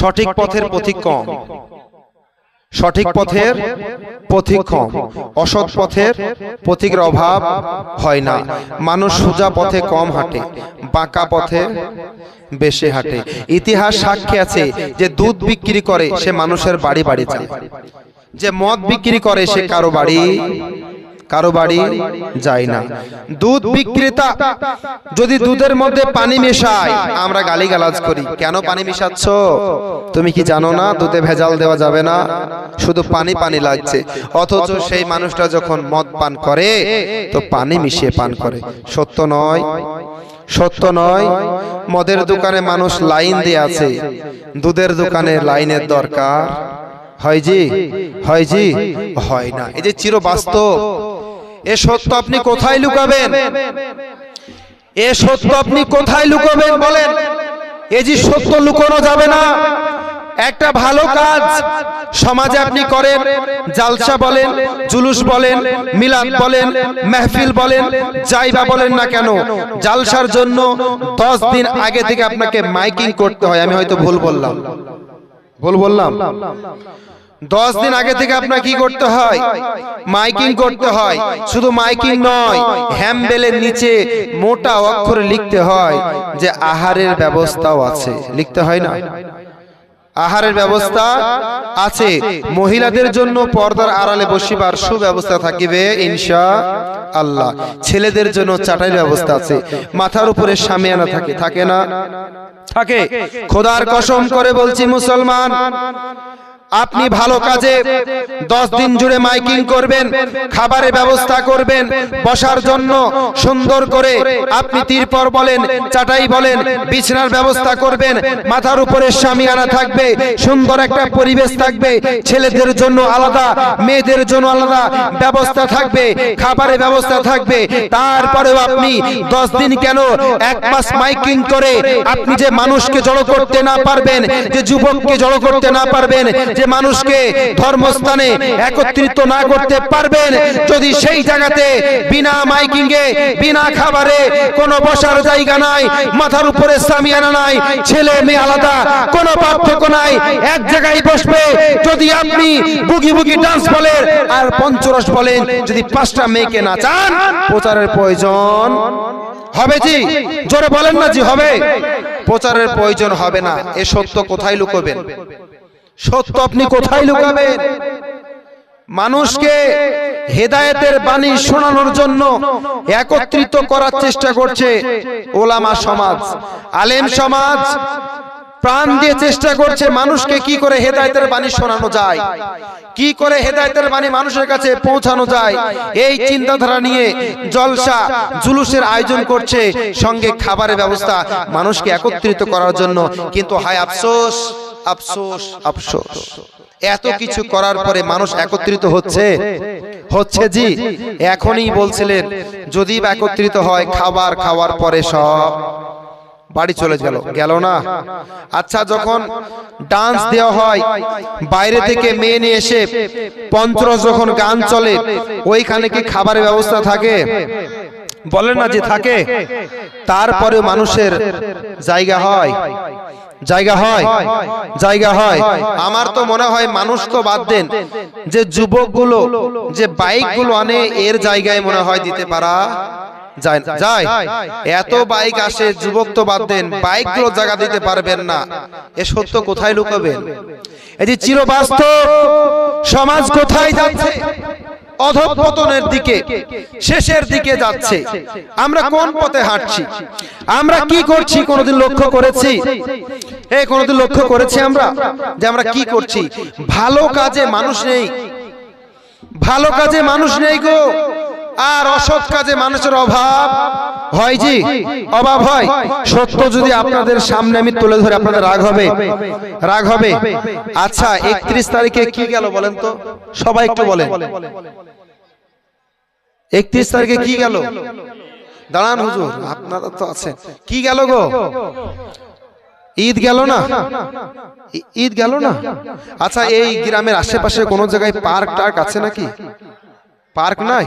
সঠিক পথের পথিক কম। সঠিক পথের পথিক কম। অসৎ পথের পথিকের অভাব হয় না। মানুষ সোজা পথে কম হাঁটে। বাঁকা পথে বেশি হাঁটে। ইতিহাস সাক্ষী আছে যে দুধ বিক্রি করে সে মানুষের বাড়ি বাড়ি যায়। যে মদ বিক্রি করে সে কারও বাড়ি কারও বাড়ি যায় না। দুধ বিক্রেতা যদি দুধের মধ্যে পানি মেশায় আমরা গালিগালাজ করি। কেন পানি মেশাচ্ছ? তুমি কি জানো না দুধে ভেজাল দেওয়া যাবে না? শুধু পানি পানি লাগছে। অথচ সেই মানুষটা যখন মদ পান করে তো পানি মিশিয়ে পান করে। সত্য নয়। সত্য নয়। মদের দোকানে মানুষ লাইন দিয়ে আছে। দুধের দোকানে লাইনের দরকার। হয় জি? হয় জি? হয় না। এই যে চির বাস্তব এ সত্য আপনি কোথায় লুকাবেন? এ সত্য আপনি কোথায় লুকাবেন বলেন? এ যে সত্য লুকানো যাবে না। একটা ভালো কাজ সমাজে আপনি করেন, জালসা বলেন, জুলুস বলেন, মিলাদ বলেন, মেহফিল বলেন যাইবা বলেন না কেন, জালসার জন্য দশ দিন আগে থেকে আপনাকে মাইকিং করতে হয়। আমি হয়তো ভুল বললাম। ভুল বললাম? দশ দিন আগে থেকে আপনার কি করতে হয়? মাইকিং করতে হয়। শুধু মাইকিং নয় হ্যামবেলের নিচে মোটা অক্ষরে লিখতে হয় যে আহারের ব্যবস্থাও আছে। লিখতে হয় না? আহারের ব্যবস্থা আছে। মহিলাদের জন্য পর্দার আড়ালে বসিবার সুব্যবস্থা থাকিবে ইনশা আল্লাহ। ছেলেদের জন্য চাটাইয়ের ব্যবস্থা আছে। মাথার উপরে সামিয়ানা থাকে থাকে না? থাকে। খোদার কসম করে বলছি মুসলমান। আপনি ভালো কাজে দশ দিন জুড়ে মাইকিং করবেন, খাবারের ব্যবস্থা করবেন, বসার জন্য সুন্দর করে আপনি তিরপর বলেন, চাটাই বলেন, বিছনার ব্যবস্থা করবেন, মাথার উপরে সামিয়ানা থাকবে, সুন্দর একটা পরিবেশ থাকবে, ছেলেদের জন্য আলাদা, মেয়েদের জন্য আলাদা ব্যবস্থা থাকবে, খাবারের ব্যবস্থা থাকবে। তারপরেও আপনি দশ দিন কেন এক মাস মাইকিং করে আপনি যে মানুষকে জড়ো করতে না পারবেন, যে যুবককে জড়ো করতে না পারবেন যে মানুষকে ধর্মস্থানে একত্রিত না করতে পারবেন, যদি সেই জায়গাতে বিনা মাইকিং এ বিনা খাবারে কোনো বসার জায়গা নাই, মাথার উপরে সামিয়ানা নাই, ছেলে মেয়ে আলাদা, কোনো পার্থক্য নাই, এক জায়গায় বসবে, যদি আপনি বুগি বুগি ডান্স বলেন আর পঞ্চরস বলেন, যদি পাঁচটা মেয়েকে না চান, প্রচারের প্রয়োজন হবে জি। জোরে বলেন না জি, হবে। প্রচারের প্রয়োজন হবে না। এ সত্য কোথায় লুকোবেন? সত্য আপনি কোথায় লুকাবেন? মানুষকে হেদায়েতের বাণী শোনানোর জন্য একত্রিত করার চেষ্টা করছে ওলামা সমাজ, আলেম সমাজ। প্রাণ দিয়ে চেষ্টা করছে মানুষকে কি করে হেদায়েতের বাণী শোনানো যায়? কি করে হেদায়তের বাণী মানুষের কাছে পৌঁছানো যায়? এই চিন্তাধারা নিয়ে জলসা, জুলুসের আয়োজন করছে সঙ্গে খাবারের ব্যবস্থা মানুষকে একত্রিত করার জন্য। কিন্তু হায় আফসোস আফসোস আফসোস এত কিছু করার পরে মানুষ একত্রিত হচ্ছে? হচ্ছে। জি? এখনই বলছিলেন যদি বা একত্রিত হয় খাবার খাওয়ার পরে সব বাড়ি চলে গেল। গেল। না? আচ্ছা যখন ডান্স দেওয়া হয় বাইরে থেকে মেয়ে নিয়ে এসে পঞ্চরস যখন গান চলে ওইখানে কি খাবারের ব্যবস্থা থাকে? বলেন না যে থাকে। তারপরে মানুষের জায়গা হয়। জায়গা হয় জায়গা হয়। আমার তো মনে হয় মানুষ তো বাদ দেন। যে যুবকগুলো যে বাইকগুলো আনে এর জায়গায় মনে হয় দিতে পারা যায় যায়। এত বাইক আসে যুবক তো বাদ দেন বাইকগুলো জায়গা দিতে পারবেন না। এ সত্য কোথায় লুকাবেন? এই যে চিরবাস্তব সমাজ কোথায় যাচ্ছে? অধপতনের দিকে, শেষের দিকে যাচ্ছে। আমরা কোন পথে হাঁটছি? আমরা কি করছি? কোনোদিন লক্ষ্য করেছি? এই কোনোদিন লক্ষ্য করেছি আমরা? যে আমরা কি করছি? ভালো কাজে মানুষ নেই। ভালো কাজে মানুষ নেই গো। আর অসৎ কাজে মানুষের অভাব হয় জি? অভাব হয়? সত্য যদি আপনাদের সামনে আমি তুলে ধরে আপনাদের রাগ হবে। রাগ হবে। আচ্ছা একত্রিশ তারিখে কি গেল বলেন তো? সবাই একটু বলেন। একত্রিশ তারিখে কি গেল? দাঁড়ান হুজুর, আপনারা তো আছেন। কি গেল গো? ঈদ গেল না? ঈদ গেল না? আচ্ছা এই গ্রামের আশেপাশে কোনো জায়গায় পার্ক টার্ক আছে নাকি? পার্ক নাই?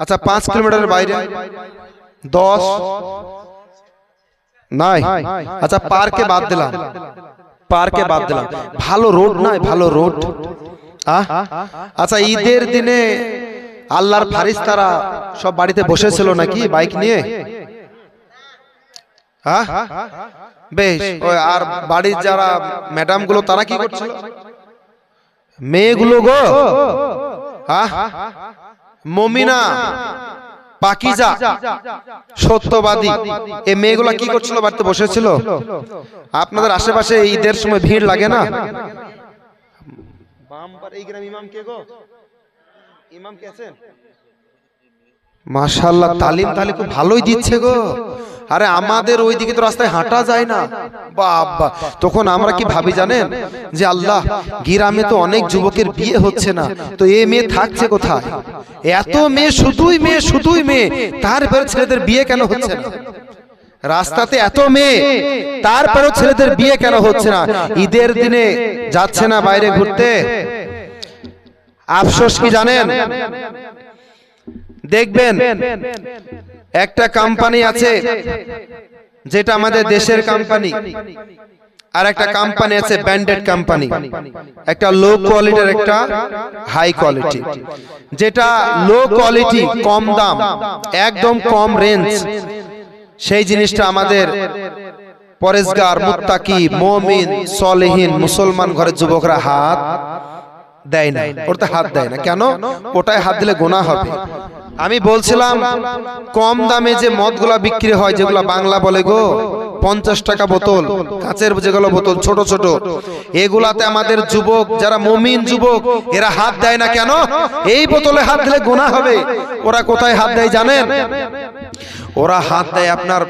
আচ্ছা পাঁচ কিলোমিটারের বাইরে? দশ? নাই? আচ্ছা পার্কে বাদ দিলাম। পার্কে বাদ দিলাম। ভালো রোড নয় ভালো রোড। আচ্ছা ঈদের দিনে আল্লাহর ফারিস তারা সব বাড়িতে বসেছিল নাকি বাইক নিয়ে? হ্যাঁ বেশ ওই আর বাড়ির যারা ম্যাডামগুলো তারা কি করছিল? মেয়েগুলো গো। মমিনা পাকিজা সত্যবাদী। এই মেয়েগুলা কি করছিল বাড়িতে বসেছিল? আপনাদের আশেপাশে ঈদের সময় ভিড় লাগে না? মাশাল্লাহ তালিম তাহলে খুব ভালোই দিচ্ছে গো। আরে আমাদের ওইদিকে তো রাস্তায় হাঁটা যায় না। বাবা, তখন আমরা কি ভাবি জানেন? যে আল্লাহ, গ্রামে তো অনেক যুবকের বিয়ে হচ্ছে না। তো এ মেয়ে থাকছে কোথায়? এত মেয়ে, শুধুই মেয়ে শুধুই মেয়ে। তারপরে ছেলেদের বিয়ে কেন হচ্ছে না? রাস্তাতে এত মেয়ে, তারপরেও ছেলেদের বিয়ে কেন হচ্ছে না? ঈদের দিনে যাচ্ছে না বাইরে ঘুরতে? আফসোস কি জানেন? দেখবেন একটা কোম্পানি আছে যেটা আমাদের দেশের কোম্পানি আর একটা কোম্পানি আছে ব্র্যান্ডেড কোম্পানি একটা লো কোয়ালিটির একটা হাই কোয়ালিটি যেটা লো কোয়ালিটি কম দাম একদম কম রেঞ্জ সেই জিনিসটা আমাদের পরেশগার মুত্তাকি মমিন সলেহীন মুসলমান ঘরের যুবকরা হাত দেয় না ওটাতে হাত দেয় না। কেন? ওটায় হাত দিলে গোনা হবে। আমি বলছিলাম কম দামে যে মদগুলা বিক্রি হয় যেগুলা বাংলা বলে গো পঞ্চাশ টাকা বোতল কাঁচের যেগুলো বোতল ছোট ছোট এগুলাতে আমাদের যুবক যারা মমিন যুবক এরা হাত দেয় না কেন? এই বোতলে হাত দিলে গোনা হবে। ওরা কোথায় হাত দেয় জানেন? ওরা হাত দেয় আপনার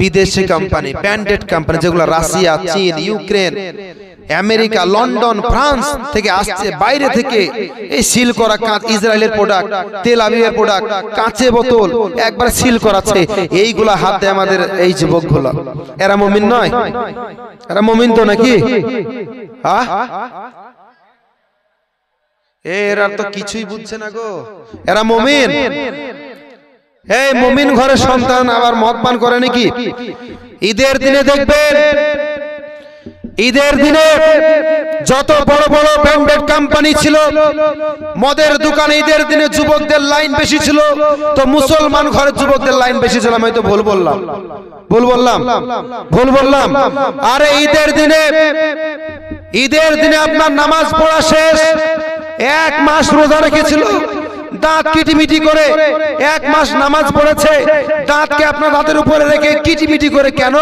বিদেশি কোম্পানি ব্র্যান্ডেড কোম্পানি যেগুলো রাশিয়া, চীন, ইউক্রেন, আমেরিকা, লন্ডন, ফ্রান্স থেকে আসছে, বাইরে থেকে এই সিল করা কাঁচ, ইসরায়েলের প্রোডাক্ট তেল আবিবের প্রোডাক্ট কাঁচে বোতল, একবার সিল করাচ্ছে। এইগুলা হাত দেয় আমাদের এই যুবকগুলো। এরা মমিন নয়। এরা মমিন তো নাকি? আহ? এরা তো কিছুই বুঝছে না গো। এরা মমিন। এই মমিন ঘরের সন্তান আবার মদ পান করে নাকি? ঈদের দিনে দেখবেন ঈদের দিনে যত বড় বড় ব্র্যান্ডেড কোম্পানি ছিল মদের দোকানে ঈদের দিনে যুবকদের লাইন বেশি ছিল তো মুসলমান ঘরের যুবকদের লাইন বেশি ছিল আমি তো ভুল বললাম। ভুল বললাম? ভুল বললাম? আরে ঈদের দিনে ঈদের দিনে আপনার নামাজ পড়া শেষ এক মাস রোজা রেখেছিল দাঁত কিটিমিটি করে এক মাস নামাজ পড়েছে, দাঁতকে আপনার দাঁতের উপরে রেখে কিটিমিটি করে কেন?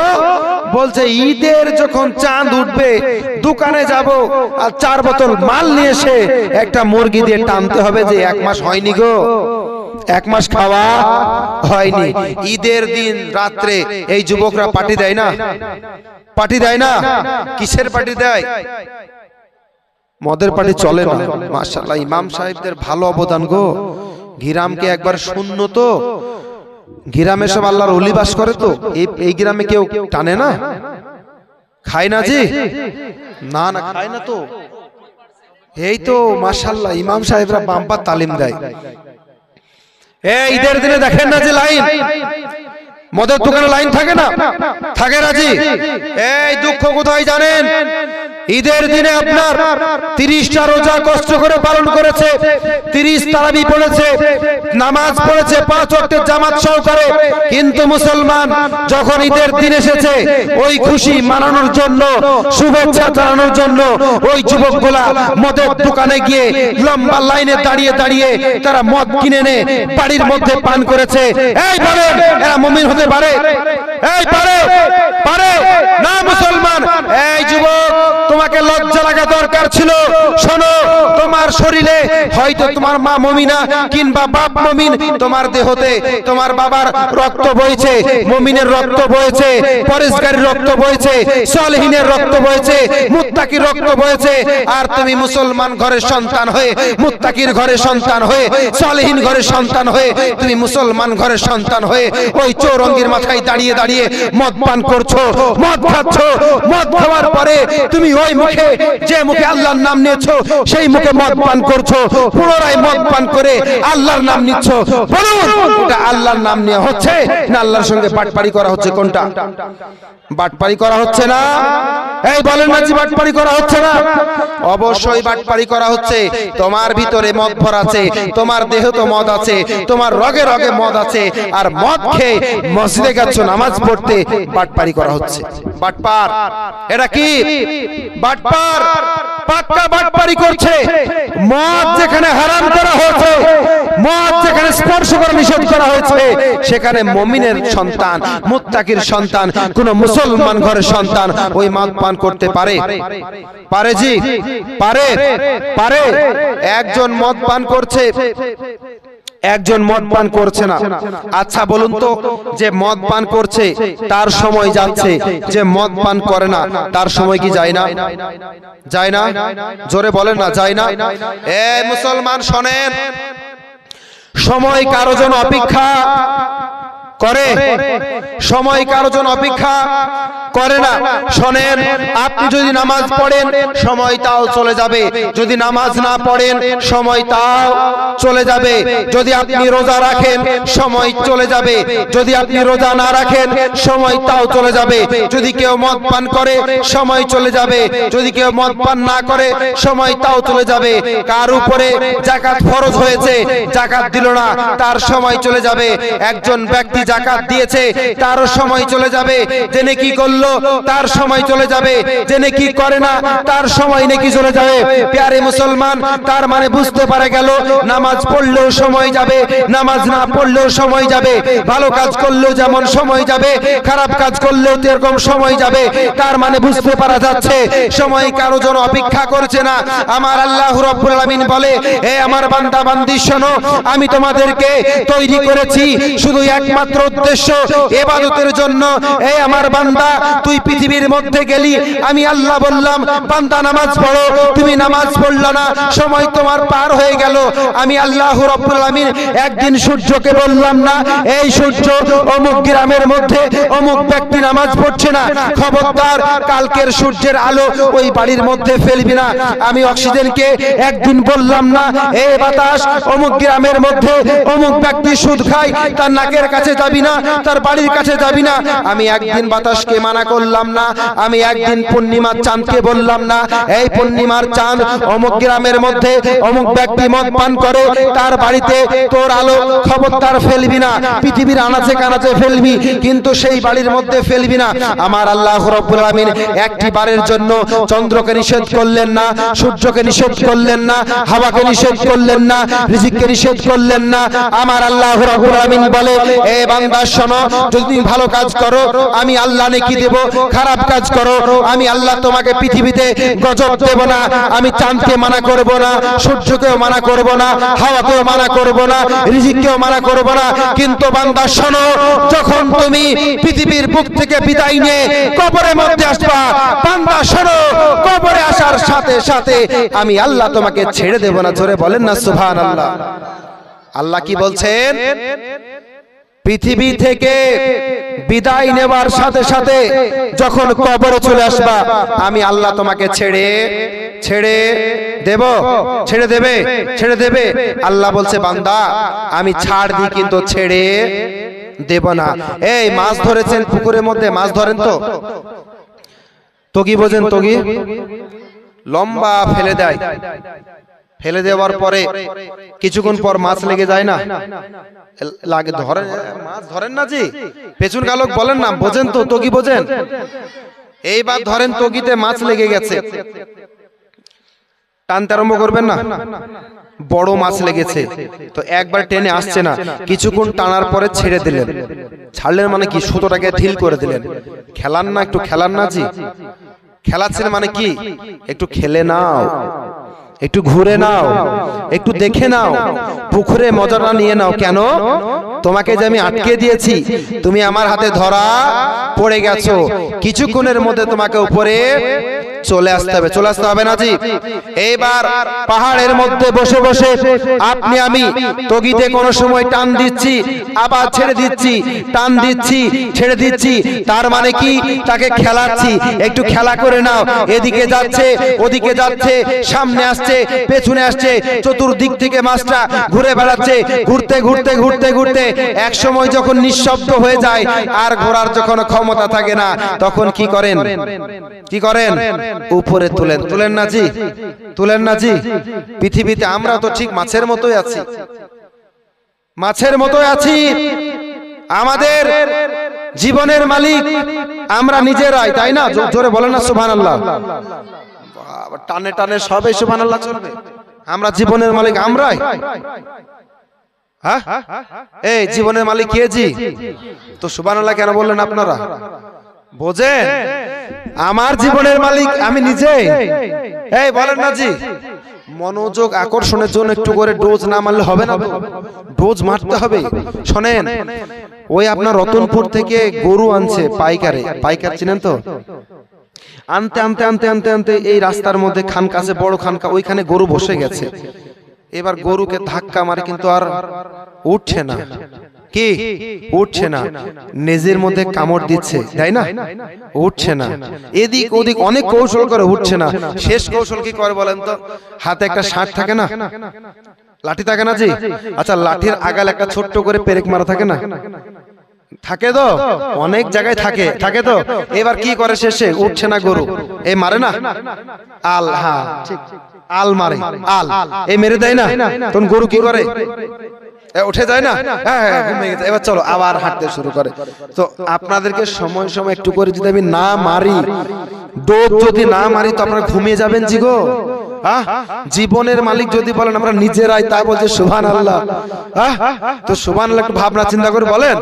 বলছে, ঈদের যখন চাঁদ উঠবে, দোকানে যাব আর চার বোতল মাল নিয়ে এসে একটা মুরগি দিয়ে টানতে হবে যে এক মাস হয়নি গো। এক মাস খাওয়া হয়নি। ঈদের দিন রাত্রে এই যুবকরা পার্টি দেয় না? পার্টি দেয় না? কিসের পার্টি দেয়? মদের পার্টি চলে না। মাশাল্লাহ ইমাম সাহেবদের ভালো অবদান গো। ঘিরামকে একবার শূন্য তো। ঘিরামে সব আল্লাহর অলিবাস করে তো। এই এই গ্রামে কেউ টানে না? খায় না জি? না না খায় না তো। এই তো মাশাল্লাহ ইমাম সাহেবরা বাম্পার তালিম দেয়। এই ঈদের দিনে দেখেন না যে লাইন? মদের দোকানে লাইন থাকে না? থাকে রাজি এই দুঃখ কোথায় জানেন? ঈদের দিনে আপনার তিরিশটা রোজা কষ্ট করে পালন করেছে, তিরিশ তারাবি পড়েছে, নামাজ পড়েছে, পাঁচ অক্টের জামাত সহকারে। কিন্তু মুসলমান যখন ঈদের দিন এসেছে, ওই খুশি মানানোর জন্য, শুভেচ্ছা জানানোর জন্য, ওই যুবকগুলা মদের দোকানে গিয়ে লম্বা লাইনে দাঁড়িয়ে দাঁড়িয়ে তারা মদ কিনে নে বাড়ির মধ্যে পান করেছে। এই বলেন, এরা মমিন হতে পারে? এই পারে? পারে? না মুসলমান? এই যুবক তোমাকে লজ্জা লাগা দরকার ছিল। শোনো, তোমার শরীরে হয়তো তোমার মা মমিনা কিংবা বাপ মমিন। তোমার দেহতে তোমার বাবার রক্ত বইছে, মমিনের রক্ত বইছে পরিষ্কারের রক্ত বইছে, সলহীনের রক্ত বইছে, মুত্তাকির রক্ত বইছে। আর তুমি মুসলমান ঘরের সন্তান হয়ে, মুত্তাকির ঘরের সন্তান হয়ে, সলহীন ঘরের সন্তান হয়ে, তুমি মুসলমান ঘরের সন্তান হয়ে ওই চৌরঙ্গির মাথায় দাঁড়িয়ে দাঁড়িয়ে মদ পান করছ, মদ খাচ্ছ, মদ খাওয়ার পরে তুমি ওই মুখে, যে মুখে আল্লাহর নাম নিয়েছো, সেই মুখে মদ পান করছ, পুনরায় মদ পান করে আল্লাহর নাম নিচ্ছ। বলুন, এটা আল্লাহর নাম নিয়ে হচ্ছে না আল্লাহর সঙ্গে বাটপাড়ি করা হচ্ছে কোনটা? বাটপাড়ি করা হচ্ছে না? এই বলেন যে বাটপাড়ি করা হচ্ছে না? অবশ্যই বাটপাড়ি করা হচ্ছে। তোমার ভিতরে মদ ভর আছে, তোমার দেহ তো মদ আছে, তোমার রগে রগে মদ আছে, আর মদ খেয়ে মসজিদে গেছো নামাজ পড়তে বাটপাড়ি করা হচ্ছে। বাটপার, এটা কি? বাটপার পাক্কা বাটপাড়ি করছে মদ যেখানে হারাম করা হয়েছে মদ যেখানে স্পর্শ করা নিষেধ করা হয়েছে সেখানে মমিনের সন্তান মুত্তাকির সন্তান কোন মুসলমান ঘরের সন্তান ওই মদ পান করতে পারে পারে জি পারে পারে একজন মদ পান করছে একজন মদ পান করছে না। আচ্ছা বলুন তো, যে মদ পান করছে, তার সময় যাচ্ছে। যে মদ পান করে না, তার সময় কি যায় না? যায় না? জোরে বলেন না, যায় না? এ মুসলমান, শোনেন। সময় কারও জন্য অপেক্ষা। করে সময় কারও জন্য অপেক্ষা করে না শোনেন আপনি যদি নামাজ পড়েন সময় তাও চলে যাবে যদি নামাজ না পড়েন সময় তাও চলে যাবে যদি আপনি রোজা রাখেন সময় চলে যাবে যদি আপনি রোজা না রাখেন সময় তাও চলে যাবে যদি কেউ মদ পান করে সময় চলে যাবে যদি কেউ মদ পান না করে সময় তাও চলে যাবে কার উপরে জাকাত ফরজ হয়েছে জাকাত দিল না তার সময় চলে যাবে একজন ব্যক্তি জাকাত দিয়েছে তারও সময় চলে যাবে। যে নেকি করল? তার সময় চলে যাবে। যে নেকি করে না? তার সময় নেকি চলে যাবে। প্যারে মুসলমান, তার মানে বুঝতে পারে গেল, নামাজ পড়লেও সময় যাবে, নামাজ না পড়লেও সময় যাবে। ভালো কাজ করলেও যেমন সময় যাবে, খারাপ কাজ করলেও এরকম সময় যাবে। তার মানে বুঝতে পারা যাচ্ছে, সময় কারও জন্য অপেক্ষা করছে না। আমার আল্লাহ রব্বুল আলামিন বলে, এ আমার বান্দা, বান্দি, শোনো, আমি তোমাদেরকে তৈরি করেছি, শুধু একমাত্র উদ্দেশ্য এবাদতের জন্য হে আমার বান্দা, তুই পৃথিবীর মধ্যে গেলি। আমি আল্লাহ বললাম, বান্দা, নামাজ পড়ো। তুমি নামাজ পড়লা না, সময় তোমার পার হয়ে গেল। আমি আল্লাহ রব্বুল আলামিন একদিন সূর্যকে বললাম না, এই সূর্য অমুক গ্রামের মধ্যে অমুক ব্যক্তি নামাজ পড়ছে না। খবরদার, কালকের সূর্যের আলো ওই বাড়ির মধ্যে ফেলবি না। আমি অক্সিজেনকে একদিন বললাম না, এ বাতাস, অমুক গ্রামের মধ্যে অমুক ব্যক্তি সুদ খায়, তার নাকের কাছে যাবি না, তার বাড়ির কাছে যাবি না। আমি একদিন বাতাসকে মানা করলাম না, আমি একদিন পূর্ণিমার চাঁদকে বললাম না। এই পূর্ণিমার চাঁদ অমুক গ্রামের মধ্যে অমুক ব্যক্তি মদ পান করে, তার বাড়িতে তোর আলো খবরদার ফেলবি না, পৃথিবীর আনাচে কানাচে ফেলবি, কিন্তু সেই বাড়ির মধ্যে ফেলবি না। আমার আল্লাহ রব্বুল আলামিন একটি বারের জন্য চন্দ্রকে নিষেধ করলেন না, সূর্যকে নিষেধ করলেন না, হাওয়াকে নিষেধ করলেন না, রিজিককে নিষেধ করলেন না। আমার আল্লাহ রব্বুল আলামিন বলে, এ বান্দা শোনো, যদি তুমি ভালো কাজ করো, আমি আল্লাহ নেকি দেব, খারাপ কাজ করো, আমি আল্লাহ তোমাকে পৃথিবীতে গজব দেব না, আমি চাঁদকে মানা করব না, সূর্যকেও মানা করব না, হাওয়াকেও মানা করব না, রিজিককেও মানা করব না, কিন্তু বান্দা শোনো, যখন তুমি পৃথিবীর বুক থেকে বিদায় নিয়ে কবরের মধ্যে আসবা, বান্দা শোনো, কবরে আসার সাথে সাথে আমি আল্লাহ তোমাকে ছেড়ে দেব না, জোরে বলেন না সুবহান আল্লাহ আল্লাহ কি বলছেন? পৃথিবী থেকে বিদায় নেবার সাথে সাথে যখন কবরে চলে আসবা, আমি আল্লাহ তোমাকে ছেড়ে ছেড়ে দেব, ছেড়ে দেবে ছেড়ে দেবে। আল্লাহ বলছে, বান্দা, আমি ছাড় দিই কিন্তু ছেড়ে দেব না। এই মাছ ধরেছেন পুকুরের মধ্যে, মাছ ধরেন তো? তগি বোঝেন, তগি? লম্বা ফেলে দেয়। ফেলে দেওয়ার পরে কিছুক্ষণ পর মাছ লেগে যায় না। লাগে, ধরেন মাছ ধরেন না জি? পেছন গালক বলেন না, বোঝেন তো, তগি বোঝেন। এইবার ধরেন তগিতে মাছ লেগে গেছে। টানতে আরম্ভ করবেন না? বড় মাছ লেগেছে। তো একবার টেনে আসছে না। কিছুক্ষণ টানার পরে ছেড়ে দিলেন। ছাড়লেন মানে কি? সুতোটাকে ঢিল করে দিলেন। খেলান না, একটু খেলান না জি? খেলাচ্ছেন মানে কি? একটু খেলে নাও। একটু ঘুরে নাও একটু দেখে নাও পুকুরে মজাটা নিয়ে নাও। কেন? তোমাকে যে আমি আটকে দিয়েছি তুমি আমার হাতে ধরা পড়ে গেছো। কিছুক্ষণের মধ্যে তোমাকে উপরে চলে আসতে হবে। চলে আসতে হবে না জি? এইবার পাহাড়ের মধ্যে বসে বসে আপনি আমি তগিতে কোনো সময় টান দিচ্ছি আবার ছেড়ে দিচ্ছি টান দিচ্ছি ছেড়ে দিচ্ছি। তার মানে কি? তাকে খেলাচ্ছি। একটু খেলা করে নাও। এদিকে যাচ্ছে ওদিকে যাচ্ছে। সামনে আসছে পেছনে আসছে, চতুর্দিক থেকে মাছটা ঘুরে বেড়াচ্ছে, ঘুরতে ঘুরতে ঘুরতে ঘুরতে। এক সময় যখন নিঃশব্দ হয়ে যায়, আর ঘোরার যখন ক্ষমতা থাকে না, তখন কি করেন? কি করেন? উপরে তুলেন। তুলেন না জি? তুলেন না জি? পৃথিবীতে আমরা তো ঠিক মাছের মতোই আছি। মাছের মতোই আছি। আমাদের জীবনের মালিক আমরা নিজেরাই, তাই না? জোরে বলেন না সুবহান আল্লাহ টানে টানে সবে সুবহান আল্লাহ চলবে। আমরা জীবনের মালিক আমরাই। হ্যাঁ? এই জীবনের মালিক কে জি? তো সুবহান আল্লাহ কেন বললেন আপনারা? বোঝেন? আমার জীবনের মালিক আমি নিজে এই বলেন না জি। মনোযোগ আকর্ষণের জন্য একটু করে ডোজ না মারলে হবে না ডোজ মারতে হবে। শোনেন ওই আপনার রতনপুর থেকে গরু আনছে পাইকারে। পাইকার। চিনেন তো? আনতে আনতে আনতে আনতে আনতে এই রাস্তার মধ্যে খানকা আছে, বড় খানকা, ওইখানে গরু বসে গেছে। এবার গরুকে ধাক্কা মারে কিন্তু আর উঠছে না। কি? উঠছে না। নেজের মধ্যে কামড় দিচ্ছে, তাই না? উঠছে না। এদিক ওদিক অনেক কৌশল করে, উঠছে না। শেষ কৌশল কি করে বলেন তো? হাতে একটা শাঁট থাকে না? লাঠি থাকে না জি? আচ্ছা লাঠির আগাল একটা ছোট্ট করে পেরেক মারা থাকে না? থাকে তো? অনেক জায়গায় থাকে থাকে। তো? এবার কি করে শেষে? উঠছে না গরু। এই মারে না? আল হ্যাঁ ঠিক। আল মারে। আল এ মেরে দেয় না? তখন গরু কি করে? এ, উঠে যায় না? হ্যাঁ হ্যাঁ গেছে। এবার চলো আবার হাঁটতে শুরু করে। তো আপনাদেরকে সময় সময় একটু করে যদি আমি না মারি ডোব যদি না মারি তো আপনারা ঘুমিয়ে যাবেন জি গো? হ্যাঁ? জীবনের মালিক যদি বলেন আমরা নিজেরাই তা বলছে সুভান আল্লাহ হ্যাঁ? তো আল্লাহ একটু ভাবনা চিন্তা করে বলেন।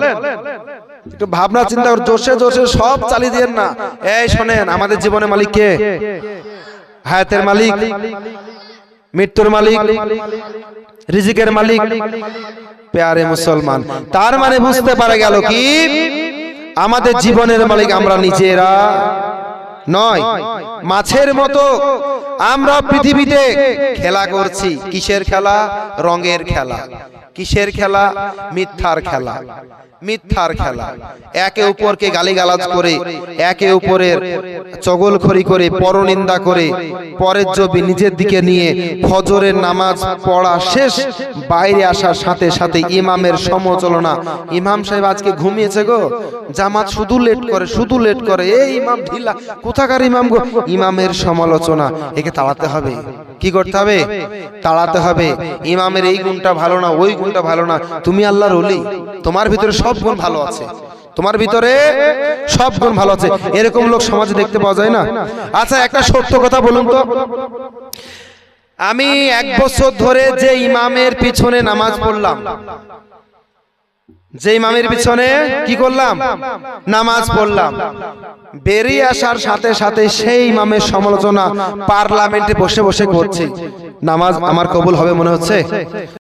একটু ভাবনা চিন্তা করে জোশে জোশে সব চালিয়ে দিয়েন না। এই শোনেন আমাদের জীবনের মালিক কে? হায়াতের মালিক মৃত্যুর মালিক রিজিকের মালিক পেয়ারে মুসলমান। তার মানে বুঝতে পারা গেল কি? আমাদের জীবনের মালিক আমরা নিজেরা। নয় মাছের মতো আমরা পৃথিবীতে খেলা করছি। কিসের খেলা? রঙের খেলা। কিসের খেলা? মিথ্যার খেলা। মিথ্যার খেলা। একে উপরকে গালিগালাজ করে, একে উপরের চগলখড়ি করে, পরনিন্দা করে, পরের জবি নিজের দিকে নিয়ে ফজরের নামাজ পড়া শেষ, বাইরে আসার সাথে সাথে ইমামের সমচলনা। ইমাম সাহেব আজকে ঘুমিয়েছে গো। জামাত শুধু লেট করে, শুধু লেট করে। এই ইমাম ঢিলা, কোথাকার ইমাম গো? ইমামের সমালোচনা। একে তাড়াতে হবে। কি করতে হবে? তাড়াতে হবে। ইমামের এই গুণটা ভালো না, ওই গুণটা ভালো না। তুমি আল্লাহর ওলি। তোমার ভিতরে সব গুণ ভালো আছে। তোমার ভিতরে সব গুণ ভালো আছে। এরকম লোক সমাজে দেখতে পাওয়া যায় না। আচ্ছা একটা সত্য কথা বলুন তো। আমি এক বছর ধরে যে ইমামের পিছনে নামাজ পড়লাম, যে ইমামের পিছনে কি করলাম? নামাজ পড়লাম। বেরিয়ে আসার সাথে সাথে সেই ইমামের সমালোচনা পার্লামেন্টে বসে বসে করছি। নামাজ আমার কবুল হবে মনে হচ্ছে?